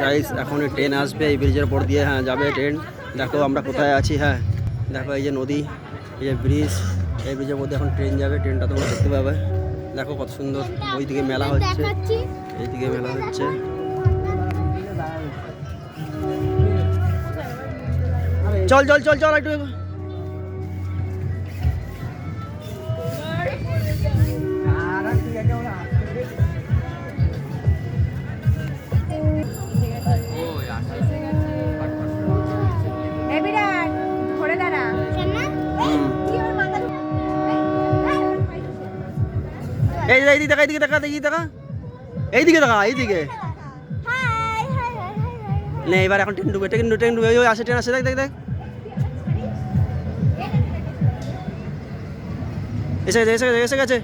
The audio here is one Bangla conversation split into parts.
গাইস এখন ট্রেন আসবে এই ব্রিজের উপর দিয়ে হ্যাঁ যাবে ট্রেন দেখো আমরা কোথায় আছি হ্যাঁ। দেখো এই যে নদী এই যে ব্রিজ এই ব্রিজের মধ্যে এখন ট্রেন যাবে ট্রেনটা তোমরা দেখতে পাবে। দেখো কত সুন্দর ওইদিকে মেলা হচ্ছে। এইদিকে মেলা হচ্ছে। চল চল চল চল একটু এই এইদিকে দেখা এইদিকে দেখা এইদিকে দেখা এইদিকে দেখা এইদিকে হাই এবার এখন ট্রেন ডুবে ট্রেন ট্রেন ডুবে ওই, আসে, ট্রেন আসে, দেখ দেখ দেখ। এসে গেছে এসে গেছে এসে গেছে।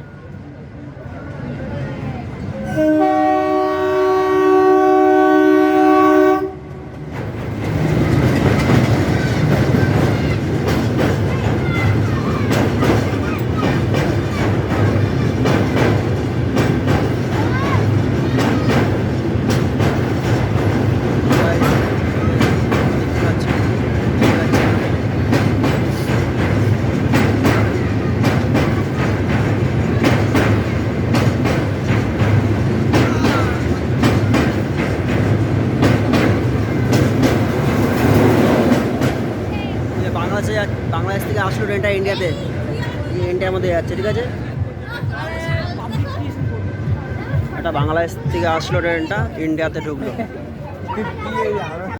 বাংলাদেশে বাংলাদেশ থেকে আসলো ট্রেনটা ইন্ডিয়াতে। ইন্ডিয়ার মধ্যে যাচ্ছে, ঠিক আছে? এটা বাংলাদেশ থেকে আসলো ট্রেনটা, ইন্ডিয়াতে ঢুকলো।